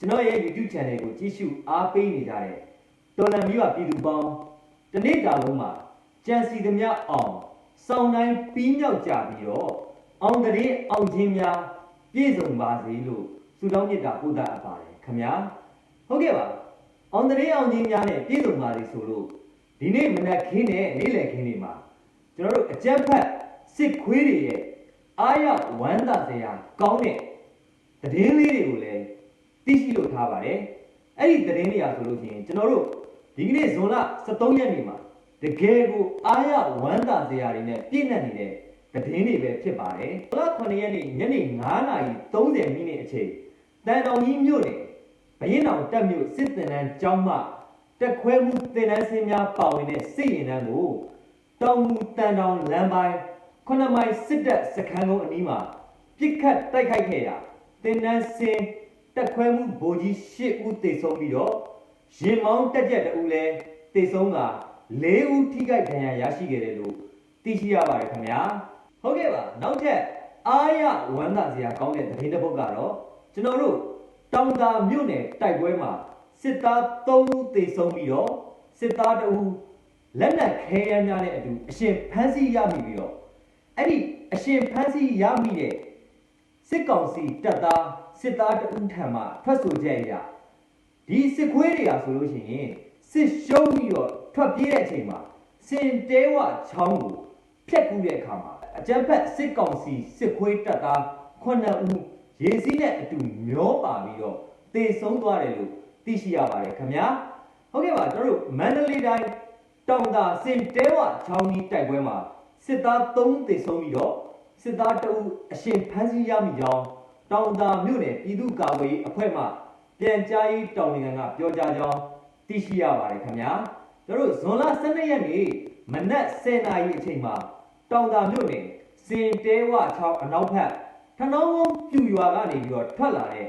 ကျွန်တော်ရဲ့ YouTube channel ကိုကြည့်ရှုအားပေးနေကြတဲ့တော်လန်မျိုးပြည်သူပေါင်းတစ်နေ့တာလုံးမှာကြံစီသမျှအောင်စောင်းတိုင်းပြီးမြောက်ကြပြီးတော့အောင်တရင်အောင်ချင်းများပြည့်စုံပါစေလို့ဆုတောင်းမြတ်တာပို့တာအပ်ပါတယ်ခင်ဗျာဟုတ်ကဲ့ပါအောင်တရင်အောင်ချင်းများနဲ့ပြည့်စုံပါစေဆိုလို့ဒီနေ့မနက်ခင်းနဲ့နေ့လယ်ခင်းတွေမှာကျွန်တော်တို့အကြက်ဖက်စစ်ခွေးတွေရဲ့အားရဝမ်းသာစရာကောင်းတဲ့သတင်းလေးတွေကိုလည်း သိရှိလို့ထားပါတယ်အဲ့ဒီသတင်းတွေကဆိုလို့ရှိရင်ကျွန်တော်တို့ဒီကနေ့ဇွန်လ23ရက်နေ့မှာတကယ်ကိုအားရဝမ်းသာစရာတွေနဲ့ပြည့်နှက်နေတဲ့သတင်းတွေပဲဖြစ်ပါတယ်ဇွန်လ9ရက်နေ့ညနေ9:30မိနစ်အချိန်တန်တော်ကြီးမြို့နယ်ဘရင်တော်တက်မြို့စစ်တင်တန်းကျောင်းမှတက်ခွဲမှုတင်တန်းစင်းများပါဝင်တဲ့စစ်ရင်တန်းကိုတောင်မူတန်တောင်လမ်းပိုင်းခုနမိုင်စစ်တပ်စခန်းကုန်းအနီးမှာပြစ်ခတ်တိုက်ခိုက်ခဲ့ရာတင်တန်းစင်း တက်ခွဲမှုဗိုလ်ကြီး၈ဦးသေဆုံးပြီးတော့ရင်မောင်းတက်ကြက်တဦးလည်းသေဆုံးက၄ဦးထိခိုက်ဒဏ်ရာရရှိခဲ့တယ်လို့သိရှိရပါတယ်ခင်ဗျာဟုတ်ကဲ့ပါနောက်ထပ်အားရဝမ်းသာစရာကောင်းတဲ့သတင်းတစ်ပုဒ်ကတော့ကျွန်တော်တို့တောင်သာမြို့နယ်တိုက်ပွဲမှာစစ်သား၃ဦးသေဆုံးပြီးတော့စစ်သားတဦးလက်နက်ခဲယမ်းများနဲ့အတူအရှင်ဖမ်းဆီးရမိပြီးတော့အဲ့ဒီအရှင်ဖမ်းဆီးရမိတဲ့စစ်ကောင်စီတပ်သား စစ်သားတဦးထံမှထွက်ဆိုချက်အရဒီစစ်ခွေးတွေဟာဆိုလို့ရှိရင်စစ်ရှုံးပြီးတော့ထွက်ပြေးတဲ့အချိန်မှာစင်တဲဝချောင်းကိုဖျက်ကူးတဲ့အခါမှာအကြမ်းဖက်စစ်ကောင်စီစစ်ခွေးတပ်သား9ဦးရေစီးနဲ့အတူမျောပါပြီးတော့တေဆုံးသွားတယ်လို့သိရှိရပါတယ်ခင်ဗျာဟုတ်ကဲ့ပါကျွန်တော်တို့မန္တလေးတိုင်းတောင်သာစင်တဲဝချောင်းကြီးတိုက်ပွဲမှာစစ်သား3တေဆုံးပြီးတော့စစ်သား2ဦးအရှင်ဖမ်းဆီးရမိကြောင်း တောင်သာမြို့နယ်ပြည်သူ့ကာကွယ်ရေးအဖွဲ့မှပြန်ကြားရေးတောင်နိုင်ငံကပြောကြားကြောင်းသိရှိရပါတယ်ခင်ဗျာတို့တို့ဇွန်လ12ရက်နေ့မနက်10:00နာရီအချိန်မှာတောင်သာမြို့နယ်စင်တဲဝချောင်းအနောက်ဘက်ထနောင်းကုန်းပြူရွာကနေပြီးတော့ထွက်လာတဲ့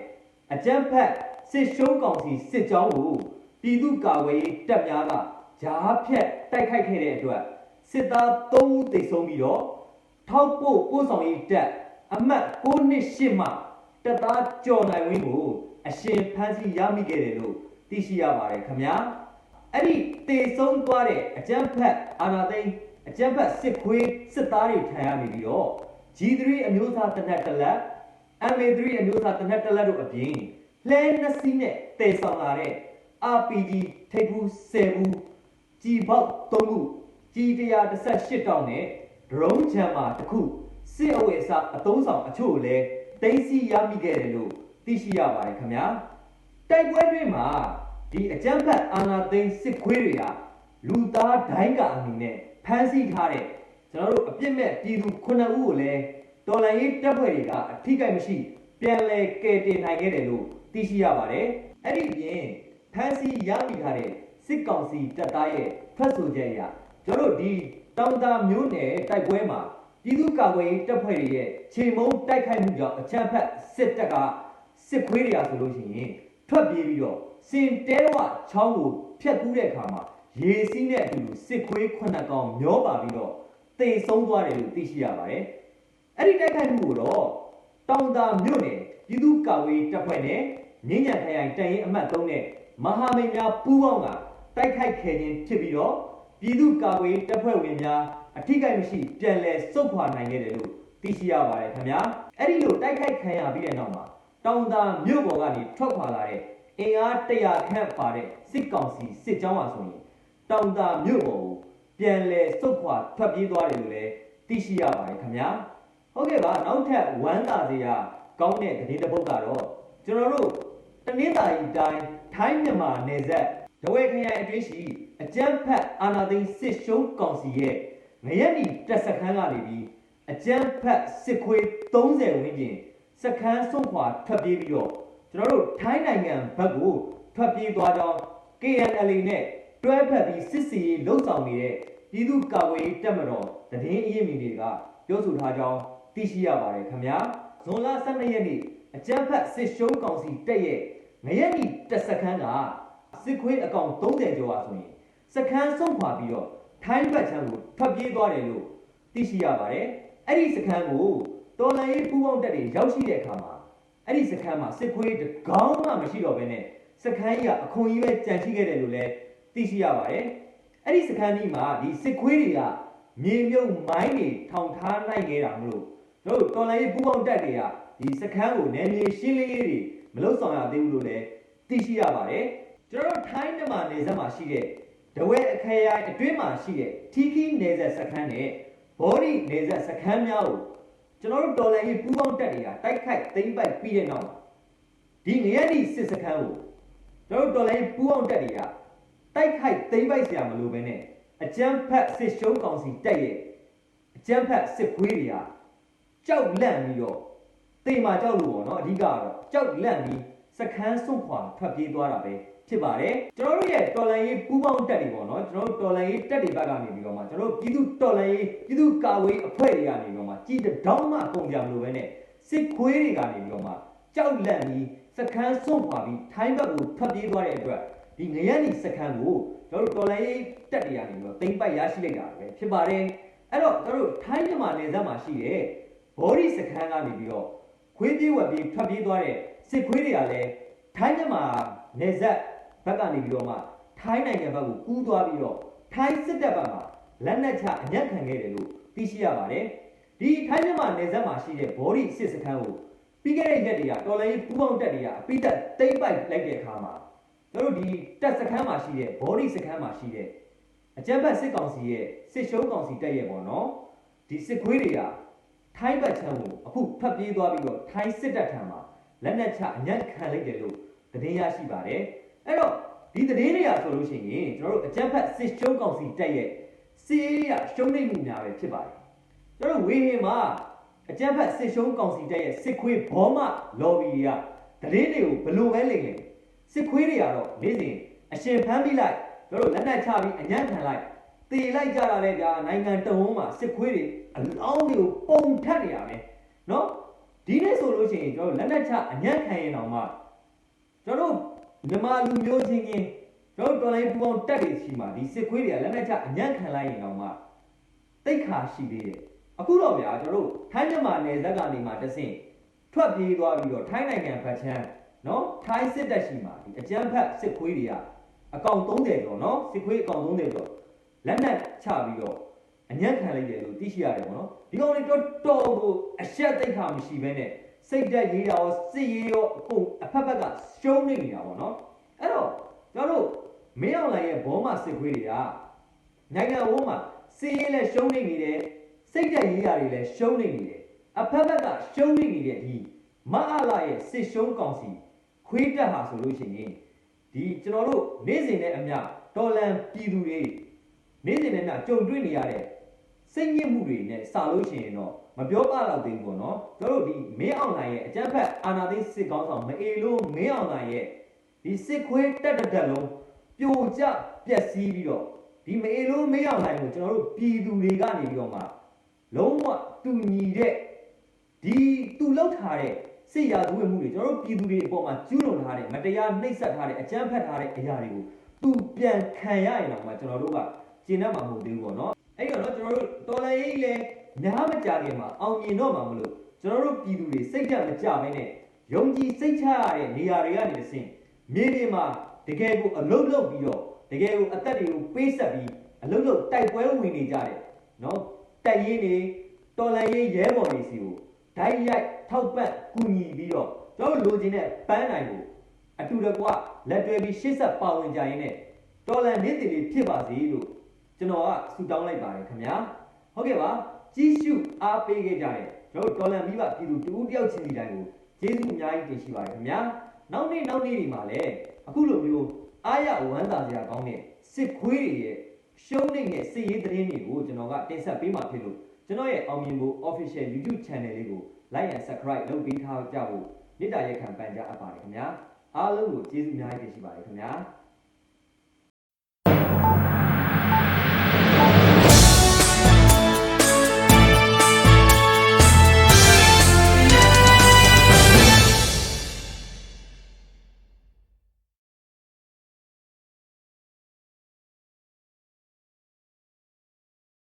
အကြမ်းဖက်စစ်ရှုံးကောင်စီစစ်ကြောင်းကိုပြည်သူ့ကာကွယ်ရေးတပ်များကဂျားဖြတ်တိုက်ခိုက်ခဲ့တဲ့အတွက်စစ်သား3ဦးသေဆုံးပြီးတော့ထောက်ပို့ပို့ဆောင်ရေးတပ်အမှတ်98မှ တပ်သားကျော်နိုင်ဝင်းကိုအရှင်ဖမ်းဆီးရမိခဲ့တယ်လို့သိရှိရပါတယ်ခင်ဗျာအဲ့ဒီတေဆုံးသွားတဲ့အကြမ်းဖက်အာဏာသိမ်းအကြမ်းဖက်စစ်ခွေးစစ်သားတွေထံရနေပြီးတော့ G3 အမျိုးသားတနက်တလက် MA3 အမျိုးသားတနက်တလက်တို့အပြင်လှဲနှစ်စီးနဲ့တေဆောင်လာတဲ့ RPG ထိပ်ဘူး10ဘူးကြီးပေါက်3ခုကြီး118တောင်းနဲ့ drone jammer တစ်ခုစစ်အဝယ်စားအသုံးဆောင်အချို့လည်း တင်းစီရမိခဲ့တယ်လို့သိရှိရပါတယ်ခင်ဗျာတိုက်ပွဲတွေမှာဒီအကြမ်းဖက်အာဏာသိမ်းစစ်ခွေးတွေကလူသားဒိုင်းကအနေနဲ့ဖမ်းဆီးထားတဲ့ကျွန်တော်တို့အပြစ်မဲ့ပြည်သူ9ဦးကိုလည်းတော်လိုင်းရေးတပ်ဖွဲ့တွေကအထိကိမရှိ ပြန်လည်ကယ်တင်နိုင်ခဲ့တယ်လို့သိရှိရပါတယ်အဲ့ဒီပြင်ဖမ်းဆီးရမိထားတဲ့စစ်ကောင်စီတပ်သားရဲ့ထွက်ဆိုချက်အရကျွန်တော်တို့ဒီတောင်တာမျိုးနယ်တိုက်ပွဲမှာ ပြည်သူ့ကာကွယ်ရေးတပ်ဖွဲ့တွေရဲ့ခြေမုံတိုက်ခိုက်မှုကြောင့်အချမ်းဖက်စစ်တပ်ကစစ်ခွေးတွေကဆိုလို့ရှိရင်ထွက်ပြေးပြီးတော့စင်တဲဝချောင်းကိုဖျက်ကူးတဲ့အခါမှာရေစီးနဲ့အတူစစ်ခွေးခုနှစ်ကောင်မျောပါပြီးတော့တေဆုံးသွားတယ်လို့သိရှိရပါတယ်။အဲ့ဒီတိုက်ခိုက်မှုကိုတော့တောင်တာမြို့နယ်ပြည်သူ့ကာကွယ်ရေးတပ်ဖွဲ့နဲ့မြင်းညံခရိုင်တန်ရင်အမှတ်3နဲ့မဟာမိတ်များပူးပေါင်းကတိုက်ခိုက်ခဲ့ခြင်းဖြစ်ပြီးတော့ပြည်သူ့ကာကွယ်ရေးတပ်ဖွဲ့ဝင်များ အထိကိမရှိပြန်လည်စုခွာနိုင်ခဲ့တယ်လို့သိရှိရပါတယ်ခင်ဗျာအဲ့ဒီလိုတိုက်ခိုက်ခံရပြီးတဲ့နောက်မှာတောင်သာမြို့ပေါ်ကနေထွက်ခွာလာတဲ့အင်အား100ခန့်ပါတဲ့စစ်ကောင်စီစစ်ကြောင်းပါဆိုရင်တောင်သာမြို့ပေါ်ကိုပြန်လည်စုခွာထွက်ပြေးသွားတယ်လို့လည်းသိရှိရပါတယ်ခင်ဗျာဟုတ်ကဲ့ပါနောက်ထပ်ဝမ်းသာစရာကောင်းတဲ့သတင်းတစ်ပုဒ်ကတော့ကျွန်တော်တို့တနင်္သာရီတိုင်းထိုင်းမြန်မာနယ်စပ်ဒဝဲခရိုင်အတွင်းရှိအကြမ်းဖက်အာဏာသိမ်းစစ်ရှုံးကောင်စီရဲ့ ငရက်နီတက်စခန်းကနေပြီးအကြမ်းဖက်စစ်ခွေး30ဝန်းကျင်စခန်းဆုံးခွာထွက်ပြေးပြီးတော့ကျွန်တော်တို့ထိုင်းနိုင်ငံဘက်ကိုထွက်ပြေးသွားကြောင်း KNL နဲ့တွဲဖက်ပြီးစစ်စီရေးလှုပ်ဆောင်နေတဲ့ပြည်သူ့ကာကွယ်ရေးတပ်မတော်တည်င်းအရေးမီတွေကပြောဆိုထားကြောင်းသိရှိရပါတယ်ခင်ဗျာဇွန်လ12ရက်နေ့အကြမ်းဖက်စစ်ရှုံးကောင်စီတက်ရဲ့ငရက်နီတက်စခန်းကစစ်ခွေးအကောင်30ကျော်ပါဆိုရင်စခန်းဆုံးခွာပြီးတော့ ထိုင်းဘက်ချမ်းကိုထွက်ပြေးသွားတယ်လို့သိရှိရပါတယ်အဲ့ဒီစခန်းကိုတော်လန်ရေးပူးပေါင်းတပ်တွေရောက်ရှိတဲ့အခါမှာအဲ့ဒီစခန်းမှာစစ်ခွေးတကောင်းမှမရှိတော့ဘဲနဲ့စခန်းကြီးကအခွန်ကြီးပဲကြံရှိခဲ့တယ်လို့လည်းသိရှိရပါတယ်အဲ့ဒီစခန်းကြီးမှာဒီစစ်ခွေးတွေကမြေမြုပ်မိုင်းတွေထောင်ထားနိုင်ခဲ့တာမလို့တို့တော်လိုင်းပူပေါင်းတက်တွေကဒီစခန်းကိုနယ်မြေရှင်းလင်းရေးတွေမလုပ်ဆောင်ရသေးဘူးလို့လည်းသိရှိရပါတယ်ကျွန်တော်တို့ထိုင်းမြန်မာနယ်စပ်မှာရှိတဲ့ တဝဲအခရိုင်အတွင်းမှာရှိတဲ့ထီခီနေဆက်စခန်းနဲ့ဘောရီနေဆက်စခန်းများကိုကျွန်တော်တို့တော်လန်ရေးပူးပေါင်းတက်နေတာတိုက်ခိုက်သိမ်းပိုက်ပြီးတဲ့နောက်ဒီငရက်ဒီစစ်စခန်းကိုကျွန်တော်တို့တော်လန်ရေးပူးပေါင်းတက်နေတာတိုက်ခိုက်သိမ်းပိုက်စရာမလိုဘဲနဲ့အကြမ်းဖက်စစ်ရှုံးကောင်စီတက်ရဲ့အကြမ်းဖက်စစ်ခွေးတွေကကြောက်လန့်ပြီးတော့တေမာကြောက်လို့ပေါ့နော်အဓိကတော့ကြောက်လန့်ပြီးစခန်းစွန့်ခွာထွက်ပြေးသွားတာပဲ ဖြစ်ပါတယ်ကျွန်တော်တို့ရဲ့တော်လန်ရေးပူးပေါင်းတက်တွေပေါ့နော်ကျွန်တော်တို့တော်လန်ရေးတက်တွေဘက်ကနေပြီးတော့မှကျွန်တော်တို့ပြည်သူတော်လန်ရေးပြည်သူကာဝေးအဖွဲ့တွေကနေပြီးတော့မှကြည်တောင်းမှပုံပြမလို့ပဲနဲ့စစ်ခွေးတွေကနေပြီးတော့မှကြောက်လန့်ပြီးစခန်းစွန့်ခွာပြီးထိုင်းဘက်ကိုထွက်ပြေးသွားတဲ့အတွက်ဒီငရန်ဒီစခန်းကိုကျွန်တော်တို့တော်လန်ရေးတက်တွေကနေပြီးတော့တိမ့်ပိုက်ရရှိလိုက်တာပဲဖြစ်ပါတယ်အဲ့တော့ကျွန်တော်တို့ထိုင်းမြန်မာနယ်စပ်မှာရှိတဲ့ဘော်ဒီစခန်းကနေပြီးတော့ခွေးပြေးဝက်ပြီးထွက်ပြေးသွားတဲ့စစ်ခွေးတွေကလည်းထိုင်းမြန်မာနယ်စပ် ဘက်ကနေပြီးတော့မှထိုင်းနိုင်ငံဘက်ကိုကူးသွားပြီးတော့ထိုင်းစစ်တပ်ဘက်မှာလက်နက်ချအညံ့ခံခဲ့တယ်လို့သိရှိရပါတယ်ဒီထိုင်းမြန်မာနယ်စပ်မှာရှိတဲ့ဘော်ဒီစစ်စခန်းကိုပြီးခဲ့တဲ့ရက်တွေကတော်လိုင်းပူးပေါင်းတက်တွေကအပိတက်တိမ့်ပိုက်လိုက်တဲ့အခါမှာတို့တို့ဒီတက်စခန်းမှာရှိတဲ့ဘော်ဒီစခန်းမှာရှိတဲ့အကြမ်းဖက်စစ်ကောင်စီရဲ့စစ်ရှုံးကောင်စီတက်ရဲ့ပေါ့နော်ဒီစစ်ခွေးတွေကထိုင်းဘက်ချမ်းကိုအခုဖတ်ပြေးသွားပြီးတော့ထိုင်းစစ်တပ်ထံမှာလက်နက်ချအညံ့ခံလိုက်တယ်လို့သတင်းရရှိပါတယ် အဲ့တော့ဒီသတင်းတွေကဆိုလို့ရှိရင်ကျွန်တော်တို့အကြက်ဖက်စစ်ရှုံးကောင်စီတက်ရဲ့စီးရရှုံးနေမှုများပဲဖြစ်ပါတယ်ကျွန်တော်တို့ဝေဟင်မှာအကြက်ဖက်စစ်ရှုံးကောင်စီတက်ရဲ့စစ်ခွေးဘောမလော်ဘီတွေကသတင်းတွေကိုဘလို့ပဲလိမ့်လေစစ်ခွေးတွေကတော့နေ့စဉ်အရှင်ဖမ်းပြီးလိုက်ကျွန်တော်တို့လက်နက်ချပြီးအညံ့ခံလိုက်တေလိုက်ကြတာလေဗျာနိုင်ငံတဝန်းမှာစစ်ခွေးတွေအလောင်းတွေကိုပုံထက်နေရမယ်နော်ဒီနေ့ဆိုလို့ရှိရင်ကျွန်တော်တို့လက်နက်ချအညံ့ခံရင်တော့မှကျွန်တော်တို့ မြန်မာလူမျိုးချင်းချင်းကျွန်တော်တော်လိုင်းပူအောင်တက်နေရှိမှာဒီစစ်ခွေးတွေကလက်နက်ချအညံ့ခံလိုက်ရင်တော့မှတိတ်ခါရှိသေးတယ်အခုတော့ဗျာကျွန်တော်တို့ထိုင်းမြန်မာနယ်စပ်ကနေမှတဆင့်ထွက်ပြေးသွားပြီးတော့ထိုင်းနိုင်ငံဘက်ချမ်းနော်ထိုင်းစစ်တပ်ရှိမှာဒီအကြမ်းဖက်စစ်ခွေးတွေကအကောင်30ကျော်နော်စစ်ခွေးအကောင်30ကျော်လက်နက်ချပြီးတော့အညံ့ခံလိုက်တယ်လို့သိရှိရတယ်ပေါ့နော်ဒီကောင်တွေတော့တော်ကိုအဆက်တိတ်ခါမရှိဘဲနဲ့ စိတ်တက်ရေးရောစစ်ရေးရောအကုန်အဖက်ဖက်ကရှုံးနေနေတာပေါ့နော်အဲ့တော့ကျွန်တော်တို့မင်းအောင်လှိုင်ရဲ့ဘောမစစ်ခွေးတွေကနိုင်ငံဝန်းမှာစစ်ရေးလည်းရှုံးနေနေတယ်စိတ်တက်ရေးရာတွေလည်းရှုံးနေနေတယ်အဖက်ဖက်ကရှုံးနေနေတဲ့ဒီမအားလာရဲ့စစ်ရှုံးကောင်စီခွေးတက်ဟာဆိုလို့ရှိရင်ဒီကျွန်တော်တို့နေ့စဉ်နဲ့အမျှတော်လန်ပြည်သူတွေနေ့စဉ်နဲ့အမျှကြုံတွေ့နေရတဲ့စိတ်ညစ်မှုတွေနဲ့စလို့ရှိရင်တော့ မပြောပါတော့သေးဘူးပေါ့နော်ကျွန်တော်တို့ဒီမင်းအောင်လှိုင်ရဲ့အကြမ်းဖက်အာဏာသိမ်းစစ်ကောင်းဆောင်မအေလို့မင်းအောင်လှိုင်ရဲ့ဒီစစ်ခွေးတက်တက်တက်လုံးပြိုကျပျက်စီးပြီးတော့ဒီမအေလို့မင်းအောင်လှိုင်ကိုကျွန်တော်တို့ပြည်သူတွေကနေပြီးတော့မှလုံးဝတူညီတဲ့ဒီသူလောက်ထားတဲ့စစ်ရာဇဝတ်မှုတွေကျွန်တော်တို့ပြည်သူတွေအပေါ်မှာကျူးလွန်ထားတဲ့မတရားနှိပ်စက်ထားတဲ့အကြမ်းဖက်ထားတဲ့အရာတွေကိုသူပြန်ခံရရင်တော့မှကျွန်တော်တို့ကကျင့်တတ်မှာမဟုတ်သေးဘူးပေါ့နော်အဲ့တော့နော်ကျွန်တော်တို့တော်လိုင်းရေးလဲ များမကြခင်မှာအောင်မြင်တော့မှာမလို့ကျွန်တော်တို့ပြည်သူတွေစိတ်ဓာတ်မကြဘဲနဲ့ယုံကြည်စိတ်ချရတဲ့နေရာတွေကနေတစ်ဆင့်မြေပြင်မှာတကယ်ကိုအလုံးလုံးပြီးတော့တကယ်ကိုအသက်တွေကိုပေးဆက်ပြီးအလုံးလုံးတိုက်ပွဲဝင်နေကြတယ်နော်တိုက်ရင်နေတော်လိုင်းရေးရဲဘော်တွေစီကိုဓာတ်ရိုက်ထောက်ပံ့ကူညီပြီးတော့ကျွန်တော်တို့လိုချင်တဲ့ပန်းနိုင်ကိုအတူတကွလက်တွဲပြီးရှေ့ဆက်ပါဝင်ကြရင်းနဲ့တော်လန်နေ့တည်လေးဖြစ်ပါစေလို့ကျွန်တော်ကဆုတောင်းလိုက်ပါတယ်ခင်ဗျာဟုတ်ကဲ့ပါ ကြီးစုအားပေးခဲ့ကြတဲ့ကျွန်တော်တော်လန်မိဘပြည်သူတူတယောက်ချင်းစီတိုင်းကိုကျေးဇူးအများကြီးတင်ရှိပါတယ်ခင်ဗျာနောက်နေ့နောက်နေ့ဒီမှာလည်းအခုလိုမျိုးအားရဝမ်းသာစရာကောင်းတဲ့စစ်ခွေးတွေရဲ့ရှုံးနေတဲ့စစ်ရေးသတင်းတွေကိုကျွန်တော်ကတင်ဆက်ပေးမှာဖြစ်လို့ကျွန်တော်ရဲ့အောင်မြင်ဖို့ official YouTube channel လေးကို like and subscribe လုပ်ပေးထားကြဖို့မေတ္တာရက်ခံပန်ကြားအပ်ပါတယ်ခင်ဗျာအားလုံးကိုကျေးဇူးအများကြီးတင်ရှိပါတယ်ခင်ဗျာ